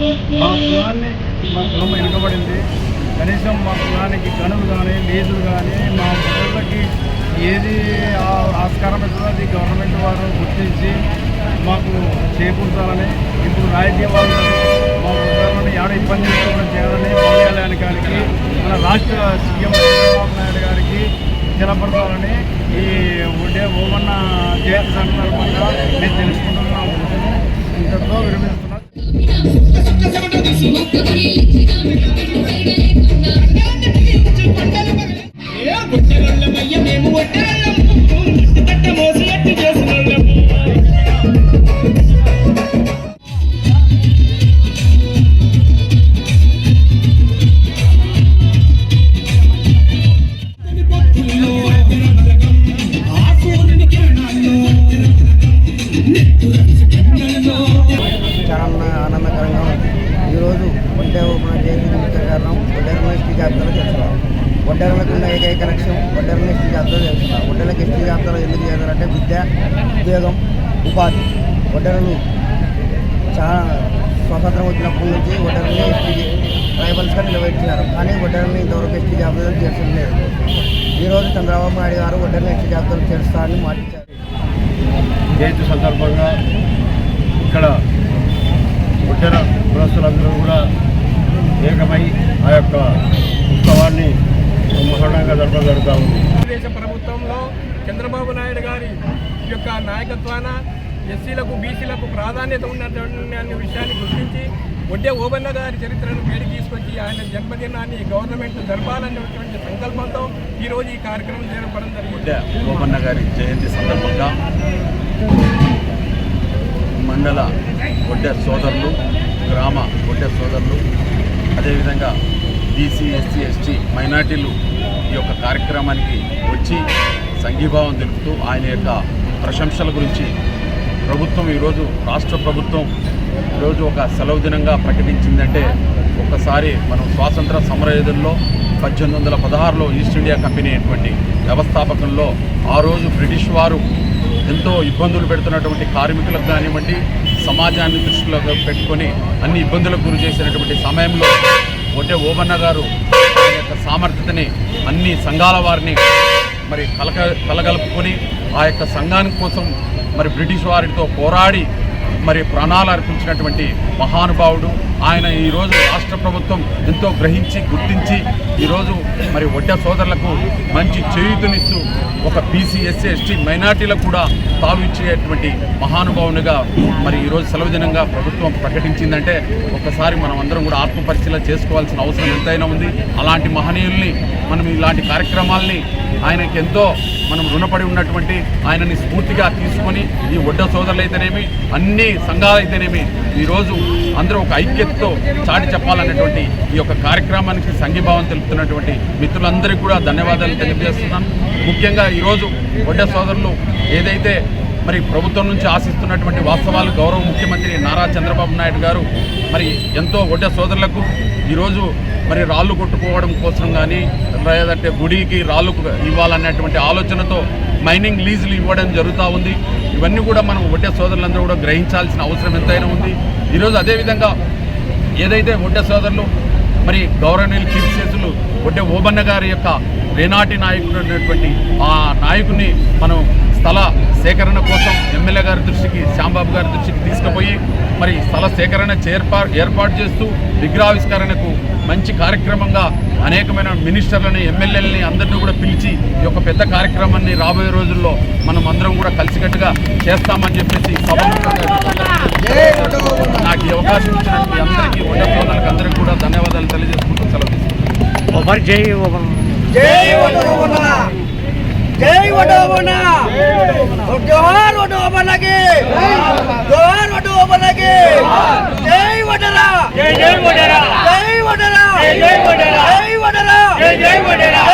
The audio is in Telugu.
మా కులాన్ని మా కులం వెనుకబడింది. కనీసం మా కులానికి గనులు కానీ లీజులు కానీ మా పిల్లలకి ఏది ఆస్కారం అవుతుందో అది గవర్నమెంట్ వారు గుర్తించి మాకు చేకూర్చాలని ఇప్పుడు రాజకీయ వాళ్ళు మా కులాలను ఏడ ఇబ్బంది చేయాలని పవన్ కళ్యాణ్ గారికి మన రాష్ట్ర సీఎం చంద్రబాబు నాయుడు గారికి తెలపడతారని ఈ ఉండే ఓమన్న జయంతి సందర్భంగా నేను తెలుసుకుంటున్నాను మేము చాలా జాబితాలో చేస్తున్నాం ఉన్న ఏకైక లక్ష్యం ఒడ్డర్లను ఎస్టీ జాబితాలో చేస్తున్నారు ఒడ్డర్లకు ఎస్టీ జాబితాలో ఎందుకు చేస్తారంటే విద్య ఉద్యోగం ఉపాధి. ఒడ్డర్లు చాలా స్వాతంత్రం వచ్చినప్పటి నుంచి ఒడ్డెరల్ని ఎస్టీ ట్రైబల్స్గా నిలబెట్టినారు. కానీ ఒడ్డెరల్ని ఇంతవరకు ఎస్టీ జాబితాలు చేర్చడం లేదు ఈరోజు చంద్రబాబు నాయుడు గారు ఒడ్డెరల్ని ఎస్టీ జాబితాలు చేరుస్తారని మాటిచ్చారు. జయంతి సందర్భంగా ఇక్కడ ఒడ్డర కులస్తులందరూ కూడా ఏకమై ఆ యొక్క ఉత్సవాన్ని బ్రహ్మాండంగా జరపడం జరుగుతూ ఉంది. తెలుగుదేశ ప్రభుత్వంలో చంద్రబాబు నాయుడు గారి యొక్క నాయకత్వాన ఎస్సీలకు బీసీలకు ప్రాధాన్యత ఉన్నటువంటి అనే విషయాన్ని గుర్తించి ఒడ్డే ఓబన్న గారి చరిత్రను వేడి తీసుకొచ్చి ఆయన జన్మదినాన్ని గవర్నమెంట్ జరపాలనేటువంటి సంకల్పంతో ఈరోజు ఈ కార్యక్రమం జరపడం జరిగింది. గోపన్న గారి జయంతి సందర్భంగా మండల ఒడ్డె సోదరులు గ్రామ ఒడ్డె సోదరులు అదేవిధంగా బీసీ ఎస్సీ ఎస్టీ మైనార్టీలు ఈ యొక్క కార్యక్రమానికి వచ్చి సంఘీభావం తెలుపుతూ ఆయన యొక్క ప్రశంసల గురించి ప్రభుత్వం ఈరోజు రాష్ట్ర ప్రభుత్వం ఈరోజు ఒక సెలవు దినంగా ప్రకటించిందంటే ఒక్కసారి మనం స్వాతంత్ర సమరయోధుల్లో పద్దెనిమిది వందల పదహారులో ఈస్ట్ ఇండియా కంపెనీ అయినటువంటి వ్యవస్థాపకంలో ఆ రోజు బ్రిటిష్ వారు ఎంతో ఇబ్బందులు పెడుతున్నటువంటి కార్మికులకు కానివ్వండి సమాజాన్ని దృష్టిలో పెట్టుకొని అన్ని ఇబ్బందులకు గురి చేసినటువంటి సమయంలో ఒడ్డే ఓబన్న గారు ఆయన యొక్క సామర్థ్యతని అన్ని సంఘాల వారిని మరి కలక కలగలుపుకొని ఆ యొక్క సంఘానికి కోసం మరి బ్రిటిష్ వారితో పోరాడి మరి ప్రాణాలు అర్పించినటువంటి మహానుభావుడు. ఆయన ఈరోజు రాష్ట్ర ప్రభుత్వం ఎంతో గ్రహించి గుర్తించి ఈరోజు మరి ఒడ్డ సోదరులకు మంచి చేయూతనిస్తూ ఒక బీసీ ఎస్సీ ఎస్టీ మైనార్టీలకు కూడా తావు ఇచ్చేటువంటి మహానుభావునిగా మరి ఈరోజు సెలవు దినంగా ప్రభుత్వం ప్రకటించిందంటే ఒకసారి మనం అందరం కూడా ఆత్మపరిశీలన చేసుకోవాల్సిన అవసరం ఎంతైనా ఉంది. అలాంటి మహనీయుల్ని మనం ఇలాంటి కార్యక్రమాల్ని ఆయనకి ఎంతో మనం రుణపడి ఉన్నటువంటి ఆయనని స్ఫూర్తిగా తీసుకొని ఈ ఒడ్డ సోదరులు అయితేనేమి అన్ని సంఘాలు అయితేనేమి ఈరోజు అందరూ ఒక ఐక్యతతో చాటి చెప్పాలనేటువంటి ఈ యొక్క కార్యక్రమానికి సంఘీభావం తెలుపుతున్నటువంటి మిత్రులందరికీ కూడా ధన్యవాదాలు తెలియజేస్తున్నాను. ముఖ్యంగా ఈరోజు ఒడ్డ సోదరులు ఏదైతే మరి ప్రభుత్వం నుంచి ఆశిస్తున్నటువంటి వాస్తవాలు గౌరవ ముఖ్యమంత్రి నారా చంద్రబాబు నాయుడు గారు మరి ఎంతో ఒడ్డ సోదరులకు ఈరోజు మరి రాళ్ళు కొట్టుకోవడం కోసం కానీ లేదంటే గుడికి రాళ్ళు ఇవ్వాలనేటువంటి ఆలోచనతో మైనింగ్ లీజులు ఇవ్వడం జరుగుతూ ఉంది. ఇవన్నీ కూడా మనం ఒడ్డే సోదరులందరూ కూడా గ్రహించాల్సిన అవసరం ఎంతైనా ఉంది. ఈరోజు అదేవిధంగా ఏదైతే ఒడ్డే సోదరులు మరి గౌరవనీయులు చీఫ్ చేతులు ఒడ్డే ఓబన్న గారి యొక్క రేనాటి నాయకుడు అనేటువంటి ఆ నాయకుడిని మనం స్థల సేకరణ కోసం ఎమ్మెల్యే గారి దృష్టికి శ్యాంబాబు గారి దృష్టికి తీసుకుపోయి మరి స్థల సేకరణ చేర్పా ఏర్పాటు చేస్తూ విగ్రహావిష్కరణకు మంచి కార్యక్రమంగా అనేకమైన మినిస్టర్లని ఎమ్మెల్యేలని అందరినీ కూడా పిలిచి ఈ యొక్క పెద్ద కార్యక్రమాన్ని రాబోయే రోజుల్లో మనం అందరం కూడా కలిసికట్టుగా చేస్తామని చెప్పేసి సభముఖంగా నాకు ఈ అవకాశం ఇచ్చినట్టు మీ అందరికీ ఉండే సోదరులకు అందరికీ కూడా ధన్యవాదాలు తెలియజేసుకుంటూ సెలవు తీసుకుంటాను జై వడోబన! జోహార్ వడోబనకి! జోహార్ వడోబనకి! జై వడరా! జై జై వడరా! జై వడరా! జై జై వడరా! జై వడరా! జై జై వడరా!